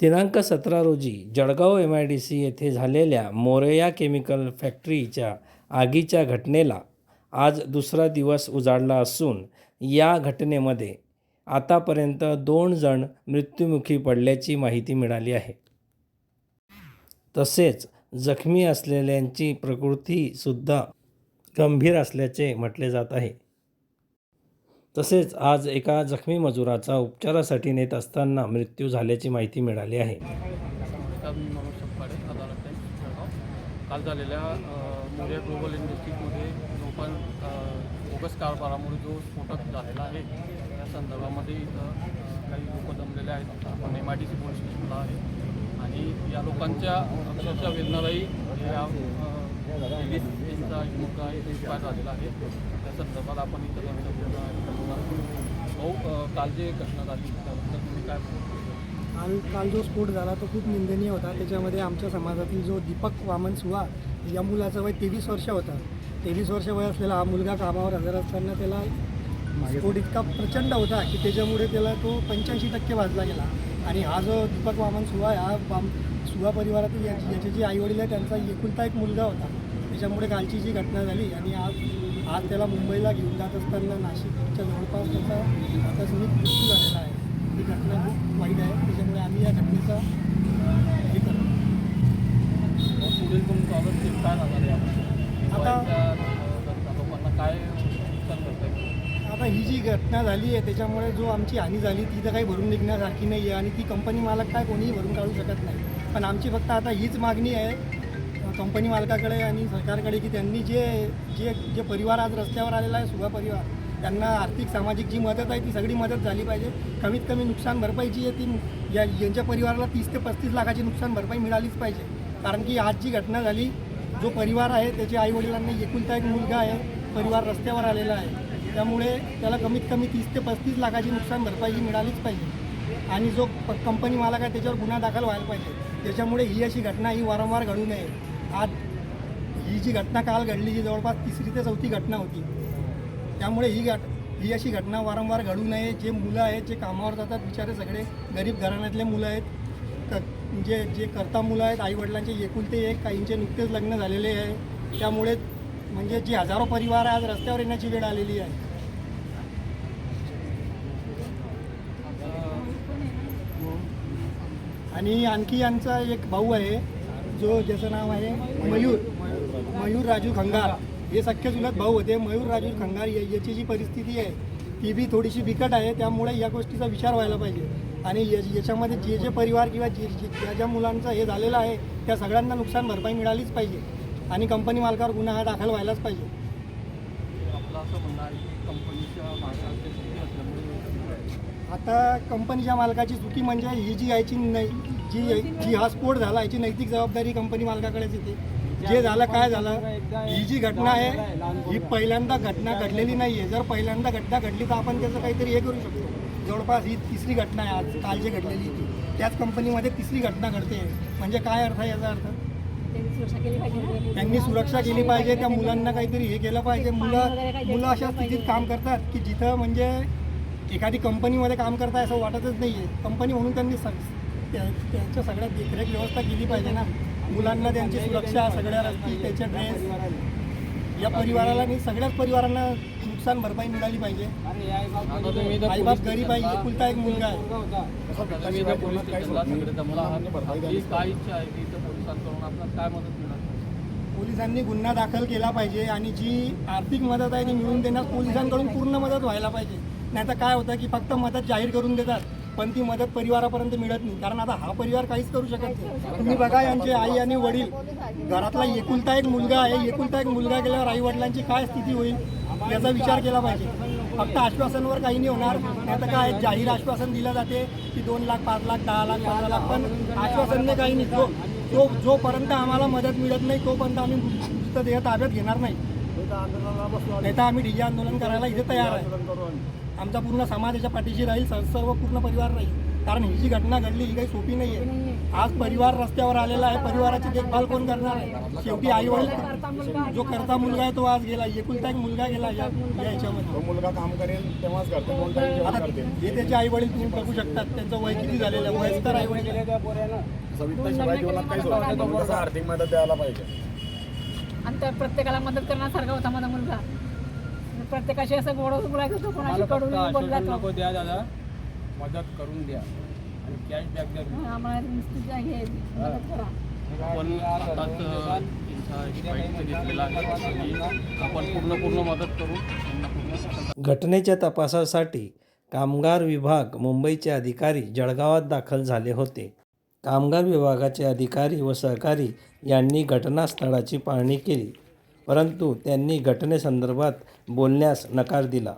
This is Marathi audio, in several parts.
दिनांक सतरा रोजी Jalgaon M I D C येथे झालेल्या मोरया केमिकल फॅक्टरीच्या आगीच्या घटनेला आज दुसरा दिवस उजाडला असून या घटनेमध्ये आतापर्यंत दोन जण मृत्युमुखी पडल्याची माहिती मिळाली आहे. तसेच जखमी असलेल्यांची प्रकृतीसुद्धा गंभीर असल्याचे म्हटले जात आहे. तसेच आज एका जखमी मजुराचा उपचारासाठी नेत असताना मृत्यू झाल्याची माहिती मिळाली आहे. मी काल झालेल्या मोर्या ग्लोबल इंडस्ट्रीजमध्ये जो पण बोगस कारभारामुळे जो स्फोटक झालेला आहे त्या संदर्भामध्ये इथं काही लोक जमलेले आहेत. आपण M I D C police स्टेशनला आहे. आणि या लोकांच्या अक्षरशः वेदनालाही या अ, लेडीज यांचा एक्सपायर झालेला आहे. त्या संदर्भात आपण इथं भाऊ काल जे घटना झाली त्याबद्दल तुम्ही काय काल काल जो स्फोट झाला तो खूप निंदनीय होता. त्याच्यामध्ये आमच्या समाजातील जो दीपक वामन सुहा या मुलाचं वय तेवीस वर्ष होता. तेवीस वर्ष वय असलेला हा मुलगा कामावर हजर असताना त्याला स्फोट इतका प्रचंड होता की त्याच्यामुळे त्याला तो पंच्याऐंशी टक्के वाजला गेला. आणि हा जो दीपक वामन सुहा हा वाम सुहा परिवारातील याची याचे जे आईवडील आहे त्यांचा एकुलता एक मुलगा होता. त्याच्यामुळे कालची जी घटना झाली आणि आज आज त्याला मुंबईला घेऊन जात असताना नाशिकच्या जवळपास त्याचा आकस्मिक मृत्यू झालेला आहे. ही घटना खूप वाईट आहे. त्याच्यामुळे आम्ही या घटनेचा हे करतो. पुढील काय आता- लोकांना काय आता ही जी घटना झाली आहे त्याच्यामुळे जो आमची हानी झाली ती तर काही भरून निघण्यासारखी नाही आहे आणि ती कंपनी मालक काय कोणीही भरून काढू शकत नाही. पण आमची फक्त आता हीच मागणी आहे कंपनी मालकाकडे आणि सरकारकडे की त्यांनी जे जे जे परिवार आज रस्त्यावर आलेला आहे सुगा परिवार त्यांना आर्थिक सामाजिक जी मदत आहे ती सगळी मदत झाली पाहिजे. कमीत कमी नुकसान भरपाई जी आहे ती या यांच्या परिवाराला तीस ते पस्तीस लाखाची नुकसान भरपाई मिळालीच पाहिजे. कारण की आज जी घटना झाली जो परिवार आहे त्याच्या आईवडिलांना एकुलता एक मुलगा आहे परिवार रस्त्यावर आलेला आहे. त्यामुळे त्याला कमीत कमी तीस ते पस्तीस लाखाची नुकसान भरपाई ही मिळालीच पाहिजे. आणि जो प कंपनी मालक आहे त्याच्यावर गुन्हा दाखल व्हायला पाहिजे. त्याच्यामुळे ही अशी घटना ही वारंवार घडू नये. आज ही जी घटना काल घडली ही जवळपास तिसरी ते चौथी घटना होती. त्यामुळे ही घट ही अशी घटना वारंवार घडू नये. जे मुलं आहेत जे कामावर जातात बिचारे सगळे गरीब घराण्यातले मुलं आहेत. क- जे म्हणजे जे करता मुलं आहेत आईवडिलांचे एकुलते एक काहींचे नुकतेच लग्न झालेले आहे. त्यामुळे म्हणजे जी हजारो परिवार आहे आज रस्त्यावर येण्याची वेळ आलेली आहे. आणि आणखी यांचा एक भाऊ आहे. जो ज्याचं नाव आहे मयूर. मयूर राजू खंगार. हे सख्य चुलत भाऊ होते. मयूर राजू खंगार या- याची जी परिस्थिती आहे ती बी थोडीशी बिकट आहे. त्यामुळे या गोष्टीचा विचार व्हायला पाहिजे. आणि या- याच्यामध्ये जे जे परिवार किंवा जे ज्या ज्या मुलांचं हे झालेलं आहे त्या सगळ्यांना नुकसान भरपाई मिळालीच पाहिजे. आणि कंपनी मालकावर गुन्हा हा दाखल व्हायलाच पाहिजे. आता कंपनीच्या मालकाची चुकी म्हणजे ही जी याची नै जी जी हा स्फोट झाला याची नैतिक जबाबदारी कंपनी मालकाकडेच येते. जे झालं काय झालं ही जी घटना आहे ही पहिल्यांदा घटना घडलेली नाही आहे जर पहिल्यांदा घटना घडली तर आपण त्याचं काहीतरी हे करू शकतो. जवळपास ही तिसरी घटना आहे आज काल जी घडलेली ती. त्याच कंपनीमध्ये तिसरी घटना घडते. म्हणजे काय अर्थ आहे याचा अर्थ? त्यांनी सुरक्षा केली पाहिजे त्या मुलांना काहीतरी हे केलं पाहिजे. मुलं मुलं अशा स्थितीत काम करतात की जिथं म्हणजे एखादी कंपनीमध्ये काम करताय असं वाटतच नाही आहे कंपनी म्हणून त्यांनी त्या- त्यांच्या सगळ्या देखरेख व्यवस्था केली पाहिजे ना. मुलांना त्यांची सुरक्षा सगळ्या रस्ती त्याचे ड्रेस. या परिवाराला आणि सगळ्याच परिवारांना नुकसान भरपाई मिळाली पाहिजे. आईबाप गरीब आहे एकुलता एक मुलगा आहे. पोलिसांनी गुन्हा दाखल केला पाहिजे आणि जी आर्थिक मदत आहे ती मिळवून देण्यास पोलिसांकडून पूर्ण मदत व्हायला पाहिजे. नाही तर काय होतं की फक्त मदत जाहीर करून देतात. पण ती मदत परिवारापर्यंत मिळत नाही. कारण आता हा परिवार काहीच करू शकत नाही. तुम्ही बघा यांचे आई आणि वडील. घरातला एकुलता एक मुलगा आहे. एकुलता एक मुलगा गेल्यावर आई वडिलांची काय स्थिती होईल याचा विचार केला पाहिजे. फक्त आश्वासनवर काही नाही होणार. नाही तर काय जाहीर आश्वासन दिलं जाते की दोन लाख पाच लाख दहा लाख पंधरा लाख पण आश्वासनने काही नाही. जो जो जोपर्यंत आम्हाला मदत मिळत नाही तोपर्यंत आम्ही मृतदेह ताब्यात घेणार नाही. नाही तर आम्ही डीजे आंदोलन करायला इथे तयार आहे. आमचा पूर्ण समाजाच्या पाठीशी राहील सर्व पूर्ण परिवार राहील. कारण ही जी घटना घडली ही काही सोपी नाही आहे आज परिवार रस्त्यावर आलेला आहे परिवाराची देखभाल कोण करणार आहे? शेवटी आई वडील जो करता मुलगा आहे तो आज गेला. एकुलता एक मुलगा गेला या याच्यामध्ये. तो मुलगा काम करेल तेव्हाच करते. आता हे त्याचे आई वडील तुम्ही बघू शकतात. त्यांचं वय किती झालेलं आहे? वयस्कर आई वडील आर्थिक मदत द्यायला पाहिजे. आणि त्या प्रत्येकाला मदत करण्यासारखा होता माझा मुलगा. प्रत्येकाशी असं गोड बोलायचं होतं कोणाशी कडून बोलला तो. नको द्या दादा. मदत करून द्या. आणि कॅश बॅक द्या. आम्हाला नुसती हे मदत करा. आपण आताच त्यांचा एक बाईट घेतलेला आहे. आणि आपण पूर्ण पूर्ण मदत करू. त्यांना पूर्ण घटनेच्या तपासासाठी कामगार विभाग मुंबईचे अधिकारी जळगावात दाखल झाले होते. कामगार विभागाचे अधिकारी व सहकारी यांनी घटनास्थळाची पाहणी केली. परंतु त्यांनी घटनेसंदर्भात बोलण्यास नकार दिला.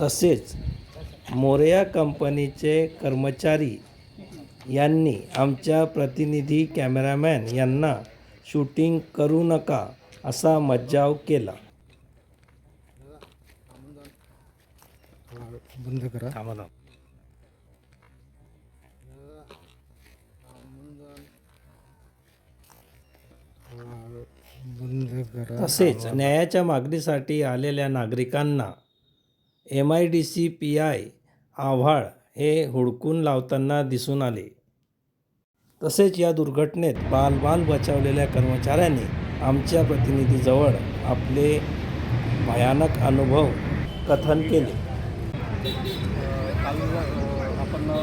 तसेच मोरया कंपनीचे कर्मचारी यांनी आमच्या प्रतिनिधी कॅमेरामॅन यांना शूटिंग करू नका असा मज्जाव केला. बंद करा. तसेच न्यायाच्या मागणीसाठी आलेल्या नागरिकांना M I D C P I Avhal हे हुडकून लावताना दिसून आले. तसेच या दुर्घटनेत बालबाल बचावलेल्या कर्मचाऱ्यांनी आमच्या प्रतिनिधीजवळ आपले भयानक अनुभव कथन केले. काल आपण अ,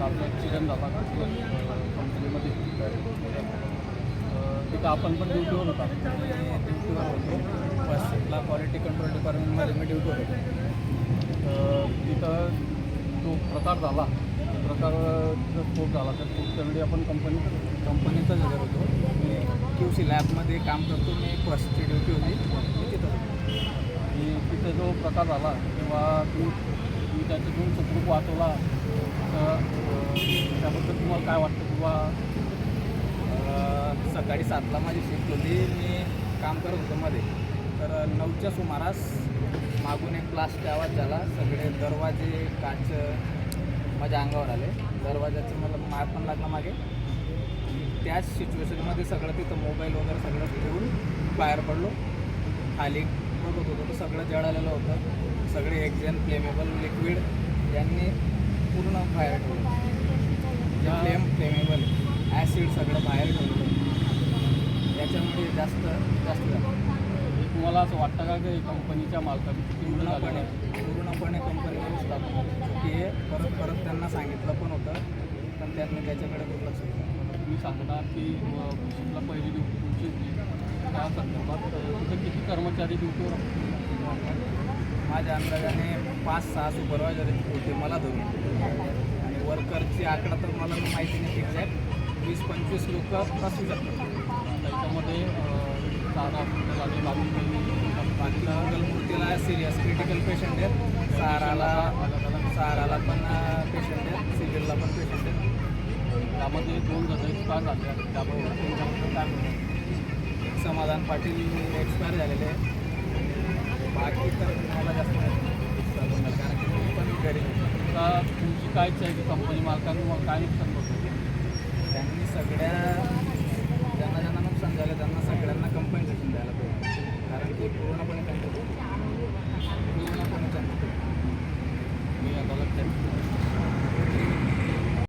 ॲक्सिडेंट झाला कंपनीमध्ये तिथं आपण पण ड्युटीवर होता ड्युटीवर होतो फर्स्टला क्वालिटी कंट्रोल डिपार्टमेंटमध्ये मी ड्युटीवर होतो तिथं तो प्रकार झाला. प्रकार जर स्फोट झाला तर स्फोटच्या वेळी आपण कंपनी कंपनीचाच हजर होतो. मी क्यू सी लॅबमध्ये काम करतो. मी फर्स्ट ड्युटी होती. मी तिथं आणि तिथे जो प्रकार झाला तेव्हा तुम्ही मी त्याच्यातून सुखरूप वाचवला. तर त्याबद्दल तुम्हाला काय वाटतं? किंवा सकाळी सातला माझी शिफ्ट होती. मी काम करत होतो मध्ये. तर नऊच्या सुमारास मागून एक ब्लास्ट आवाज झाला. सगळे दरवाजे काच माझ्या अंगावर आले. दरवाजाचं मला मार पण लागला मागे. त्याच सिच्युएशनमध्ये सगळं तिथं मोबाईल वगैरे सगळं ठेवून बाहेर पडलो. खाली बघत होतो तर सगळं जळालेलं होतं. सगळे एक्झेन फ्लेमेबल लिक्विड यांनी पूर्ण बाहेर ठेवलं. फ्लेम फ्लेमेबल ॲसिड सगळं बाहेर ठेवलं. याच्यामुळे जास्त जास्त झालं. तुम्हाला असं वाटतं का की कंपनीच्या मालकाची पूर्णपणे पूर्णपणे कंपनीवर स्टॉप की हे परत परत त्यांना सांगितलं पण होतं. पण त्यांनी त्याच्याकडे दुर्लक्ष केलं. तुम्ही सांगणार की शिपला पहिली ड्युटी तुमची होती. त्या संदर्भात अं, तिथे किती कर्मचारी ड्युटीवर माझ्या अंदाजाने पाच सहा सुपरवायझर होते मला धरून. आणि वर्करची आकडा तर मला माहिती नाही एक्झॅक्ट वीस पंचवीस लोक असू शकतात. त्याच्यामध्ये अं, साधा हॉस्पिटल आणि बाकी बाकी मंगलमूर्तीला सिरियस क्रिटिकल पेशंट आहेत. साराला साराला पण पेशंट आहेत. सिरियलला पण पेशंट आहेत. त्यामध्ये दोन जण एक्सपायर झाले आहेत. त्याबरोबर त्यांच्याबद्दल काय समाधान पाटील एक्सपायर झालेले आहे बाकी तर मला जास्त कारण की पण घरी तुमची काय इच्छा आहे? की कंपनी मालकांनी मग काय नुकसान बघतो त्यांनी सगळ्या ज्यांना नुकसान झालं त्यांना सगळ्यांना कंपन्सेशन द्यायला पाहिजे. कारण की पूर्णपणे त्यांचं पूर्णपणे मी आता लक्षात